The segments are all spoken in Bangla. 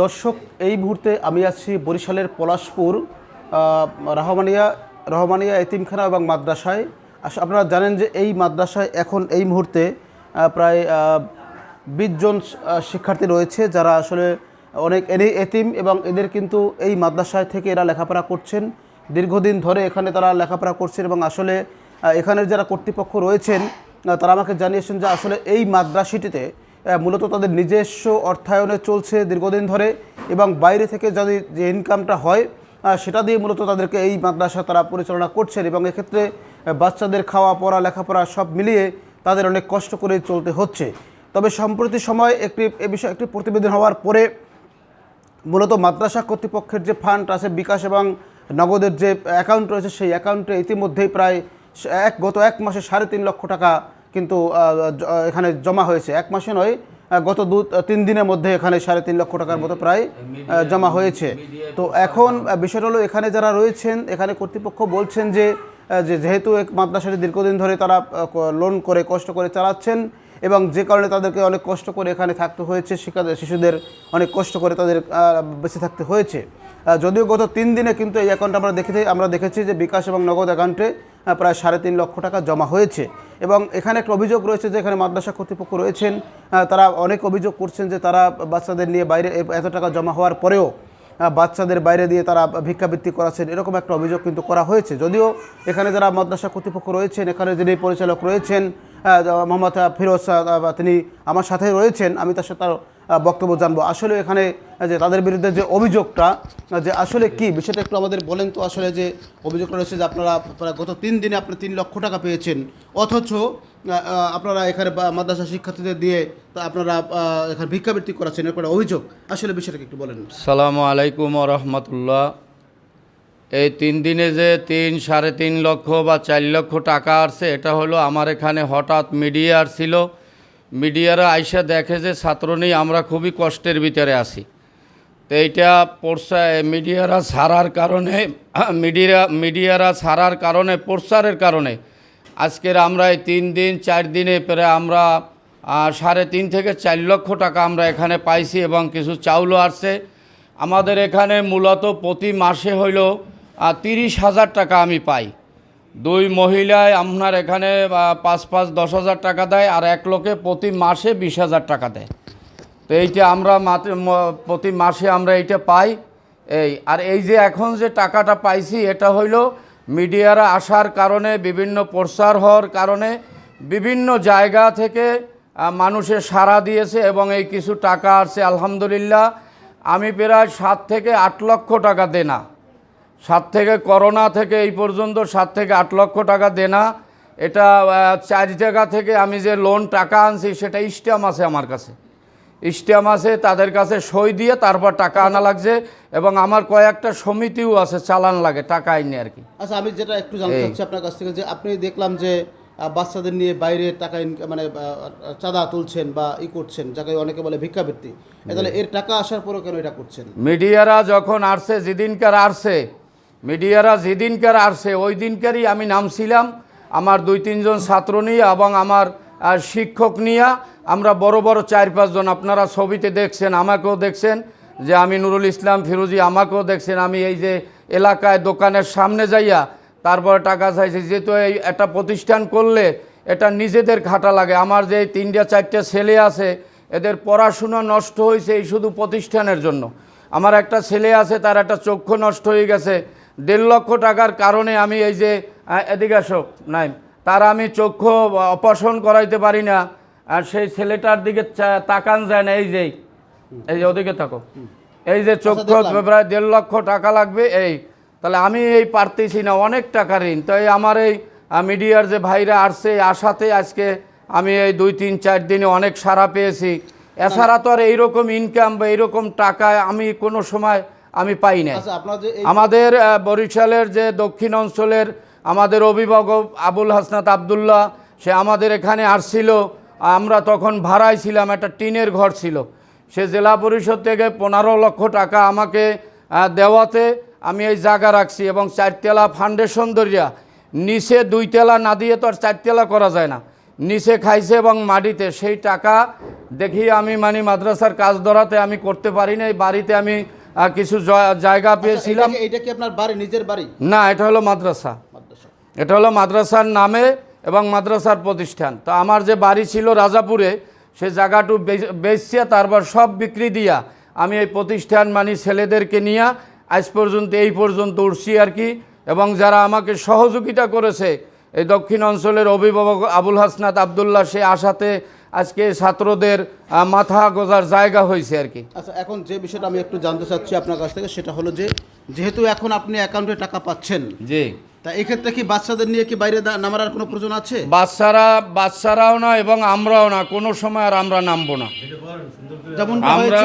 দর্শক, এই মুহূর্তে আমি আছি বরিশালের পলাশপুর রহমানিয়া রহমানিয়া এতিমখানা এবং মাদ্রাসায়। আপনারা জানেন যে এই মাদ্রাসায় এখন এই মুহূর্তে প্রায় বিশ জন শিক্ষার্থী রয়েছে যারা আসলে অনেক এনে এতিম এবং এদের কিন্তু এই মাদ্রাসায় থেকে এরা লেখাপড়া করছেন। দীর্ঘদিন ধরে এখানে তারা লেখাপড়া করছেন এবং আসলে এখানের যারা কর্তৃপক্ষ রয়েছেন তারা আমাকে জানিয়েছেন যে আসলে এই মাদ্রাসাটিতে মূলত তাদের নিজস্ব অর্থায়নে চলছে দীর্ঘদিন ধরে এবং বাইরে থেকে যদি যে ইনকামটা হয় সেটা দিয়ে মূলত তাদেরকে এই মাদ্রাসা তারা পরিচালনা করছেন এবং এক্ষেত্রে বাচ্চাদের খাওয়া, পড়া, লেখাপড়া সব মিলিয়ে তাদের অনেক কষ্ট করে চলতে হচ্ছে। তবে সম্প্রতি সময় একটি, এ বিষয়ে একটি প্রতিবেদন হওয়ার পরে, মূলত মাদ্রাসা কর্তৃপক্ষের যে ফান্ড আছে, বিকাশ এবং নগদের যে অ্যাকাউন্ট রয়েছে, সেই অ্যাকাউন্টে ইতিমধ্যেই প্রায় এক, গত এক মাসে সাড়ে তিন লক্ষ টাকা কিন্তু এখানে জমা হয়েছে। এক মাসে নয় গত দু তিন দিনের মধ্যে এখানে সাড়ে তিন লক্ষ টাকার মতো প্রায় জমা হয়েছে। তো এখন বিষয়টা হলো এখানে যারা রয়েছেন এখানে কর্তৃপক্ষ বলছেন যে যে যেহেতু এক মাদ্রাসাটি দীর্ঘদিন ধরে তারা লোন করে কষ্ট করে চালাচ্ছেন এবং যে কারণে তাদেরকে অনেক কষ্ট করে এখানে থাকতে হয়েছে শিশুদের অনেক কষ্ট করে তাদের বেঁচে থাকতে হয়েছে। যদিও গত তিন দিনে কিন্তু এই অ্যাকাউন্ট আমরা দেখেছি আমরা দেখেছি যে বিকাশ এবং নগদ অ্যাকাউন্টে প্রায় সাড়ে তিন লক্ষ টাকা জমা হয়েছে। এবং এখানে একটা অভিযোগ রয়েছে যে এখানে মাদ্রাসা কর্তৃপক্ষ রয়েছেন। তারা অনেক অভিযোগ করছেন যে তারা বাচ্চাদের নিয়ে বাইরে এত টাকা জমা হওয়ার পরেও বাচ্চাদের বাইরে দিয়ে তারা ভিক্ষাবৃত্তি করাচ্ছেন। এরকম একটা অভিযোগ কিন্তু করা হয়েছে। যদিও এখানে যারা মাদ্রাসা কর্তৃপক্ষ রয়েছেন, এখানে যিনি পরিচালক রয়েছেন মোহাম্মদ ফিরোজ তিনি আমার সাথে রয়েছেন। আমি তার সাথে তার বক্তব্য জানব। আসলে এখানে যে তাদের বিরুদ্ধে যে অভিযোগটা যে আসলে কি, বিষয়টা একটু আমাদের বলেন তো আসলে যে অভিযোগটা রয়েছে যে আপনারা গত তিন দিনে আপনি তিন লক্ষ টাকা পেয়েছেন। অথচ আপনারা এখানে মাদ্রাসা শিক্ষার্থীদের দিয়ে আপনারা এখানে ভিক্ষাবৃত্তি করাচ্ছেন এরপরে অভিযোগ। আসলে বিষয়টাকে একটু বলেন। সালামু আলাইকুম রহমতুল্লাহ। এই তিন দিনে যে তিন, সাড়ে তিন লক্ষ বা চার লক্ষ টাকা আসছে, এটা হলো আমার এখানে হঠাৎ মিডিয়া আসছিল মিডিয়ারা আইসা দেখে যে, ছাত্র নেই, আমরা খুবই কষ্টের ভিতরে আছি। তো এইটা প্রসা মিডিয়ারা ছাড়ার কারণে, মিডিয়া, মিডিয়ারা ছাড়ার কারণে প্রচারের কারণে, আজকের আমরা এই তিন দিন, চার দিনে প্রায় আমরা সাড়ে তিন থেকে চার লক্ষ টাকা আমরা এখানে পাইছি এবং কিছু চাউলও আসছে। আমাদের এখানে মূলত প্রতি মাসে হইল তিরিশ হাজার টাকা আমি পাই। দুই মহিলায় আপনার এখানে পাঁচ পাঁচ দশ হাজার টাকা দেয় আর এক লোকে প্রতি মাসে বিশ হাজার টাকা দেয়। তো এইটা আমরা প্রতি মাসে আমরা এইটা পাই। এই, আর এই যে এখন যে টাকাটা পাইছি, এটা হইল মিডিয়ারা আসার কারণে, বিভিন্ন প্রচার হওয়ার কারণে বিভিন্ন জায়গা থেকে মানুষের সাড়া দিয়েছে এবং এই কিছু টাকা আসছে। আলহামদুলিল্লাহ, আমি প্রায় সাত থেকে আট লক্ষ টাকা দেনা। সাত থেকে করোনা থেকে এই পর্যন্ত সাত থেকে আট লক্ষ টাকা দেনা। এটা চার জায়গা থেকে আমি যে লোন টাকা আনছি সেটা স্ট্যাম্প আছে আমার কাছে। স্ট্যাম্প আছে তাদের কাছে সই দিয়ে তারপর টাকা আনা লাগছে এবং আমার কয়েকটা সমিতিও আছে চালান লাগে টাকা আইনি আর কি। আচ্ছা আমি যেটা একটু জানতে। চাচ্ছি আপনার কাছ থেকে যে আপনি দেখলাম যে বাচ্চাদের নিয়ে বাইরে টাকা মানে চাঁদা তুলছেন বা ই করছেন যাকে অনেকে বলে ভিক্ষাবৃত্তি। তাহলে এর টাকা আসার পরেও কেন এটা করছেন? মিডিয়ারা যখন আসছে যেদিনকার আসছে মিডিয়ারা যেদিনকার আসছে ওই দিনকারই আমি নামছিলাম। আমার দুই, তিনজন ছাত্র নিয়ে এবং আমার শিক্ষক নিয়ে। আমরা বড় বড় চার পাঁচজন আপনারা ছবিতে দেখছেন, আমাকেও দেখছেন যে আমি নুরুল ইসলাম ফিরোজি, আমাকেও দেখছেন। আমি এই যে এলাকায় দোকানের সামনে যাইয়া তারপরে টাকা চাইছি, যেহেতু এই একটা প্রতিষ্ঠান করলে এটা নিজেদের খাটা লাগে। আমার যে তিনটা, চারটা ছেলে আছে, এদের পড়াশোনা নষ্ট হয়েছে এই শুধু প্রতিষ্ঠানের জন্য। আমার একটা ছেলে আছে, তার একটা চক্ষু নষ্ট হয়ে গেছে। দেড় লক্ষ টাকার কারণে আমি এই যে এদিকে আসো নাই তার আমি চক্ষু অপারেশন করাইতে পারি না আর সেই ছেলেটার দিকে তাকান যায় না এই যে এই যে ওদিকে থাকো। এই যে চক্ষু প্রায় দেড় লক্ষ টাকা লাগবে এই। তাহলে আমি এই পারতেছি না অনেক টাকা ঋণ। তো এই আমার এই মিডিয়ার যে ভাইরা আসছে আশাতে আজকে আমি এই দুই তিন চার দিনে অনেক সাড়া পেয়েছি। এছাড়া তো আর এইরকম ইনকাম বা এইরকম টাকা আমি কোনো সময় আমি পাই না আচ্ছা আমাদের বরিশালের যে দক্ষিণ অঞ্চলের আমাদের অভিভাবক আবুল হাসনাত আবদুল্লাহ সে আমাদের এখানে আসছিল। আমরা তখন ভাড়ায় ছিলাম একটা টিনের ঘর ছিল। সে জেলা পরিষদ থেকে পনেরো লক্ষ টাকা আমাকে দেওয়াতে আমি এই জায়গা রাখছি এবং চারতলা ফাউন্ডেশন দরিয়া নিচে দুইতলা না দিয়ে তো আর চারতলা করা যায় না। নিচে খাইছে এবং মাটিতে। সেই টাকা দেখি আমি মানে মাদ্রাসার কাজ ধরাতে আমি করতে পারি নাই। বাড়িতে আমি কিছু জায়গা পেয়েছিলাম। এটা কি- আপনার বাড়ি নিজের বাড়ি? না এটা হলো মাদ্রাসা। এটা হলো মাদ্রাসার নামে এবং মাদ্রাসার প্রতিষ্ঠান। তো আমার যে বাড়ি ছিল রাজাপুরে সে জায়গাটু বে- বেচছে তারপর সব বিক্রি দিয়া আমি এই প্রতিষ্ঠান মানে ছেলেদেরকে নিয়ে আজ পর্যন্ত এই পর্যন্ত উঠছি আর কি। এবং যারা আমাকে সহযোগিতা করেছে এই দক্ষিণ অঞ্চলের অভিভাবক আবুল হাসনাত আবদুল্লাহ সে আশাতে আজকে ছাত্রদের মাথা গোজার জায়গা হয়েছে আর কি। আচ্ছা এখন যে বিষয়টা আমি একটু জানতে চাচ্ছি আপনার কাছ থেকে সেটা হলো যে যেহেতু এখন আপনি অ্যাকাউন্টে টাকা পাচ্ছেন জি। তা এক্ষেত্রে কি বাচ্চাদের নিয়ে কি বাইরে নামার আর কোনো প্রয়োজন আছে? বাচ্চারা বাচ্চারাও না এবং আমরাও না কোনো সময় আর আমরা নামবো না। যেমন আমরা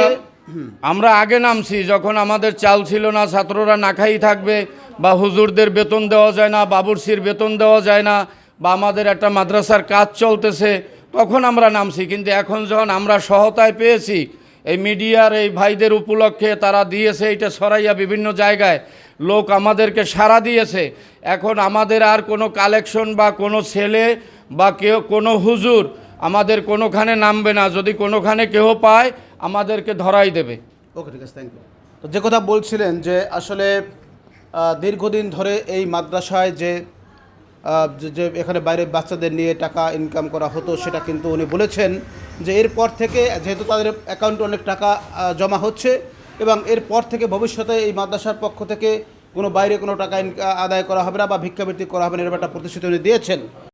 আমরা আগে নামছি যখন আমাদের চাল ছিল না ছাত্ররা না খাই থাকবে বা হুজুরদের বেতন দেওয়া যায় না বাবুরসির বেতন দেওয়া যায় না বা আমাদের একটা মাদ্রাসার কাজ চলতেছে তখন আমরা নামছি, কিন্তু এখন যখন আমরা সহতায় পেয়েছি, এই মিডিয়ার এই ভাইদের উপলক্ষে তারা দিয়েছে এটা সরাইয়া বিভিন্ন জায়গায় লোক আমাদেরকে সাড়া দিয়েছে। এখন আমাদের আর কোনো কালেকশন বা কোনো ছেলে বা কেউ, কোনো হুজুর আমাদের কোনোখানে নামবে না। যদি কোনোখানে কেউ পায়, আমাদেরকে ধরাই দেবে। ওকে, ঠিক আছে থ্যাংক ইউ তো যে কথা বলছিলেন যে আসলে দীর্ঘদিন ধরে এই মাদ্রাসায় যে যে- এখানে বাইরে বাচ্চাদের নিয়ে টাকা ইনকাম করা হতো, সেটা কিন্তু উনি বলেছেন যে এরপর থেকে যেহেতু তাদের অ্যাকাউন্টে অনেক টাকা জমা হচ্ছে এবং এরপর থেকে ভবিষ্যতে এই মাদ্রাসার পক্ষ থেকে কোনো বাইরে কোনো টাকা আদায় করা হবে না বা ভিক্ষাবৃত্তি করা হবে না, এরকম একটা প্রতিশ্রুতি উনি দিয়েছেন।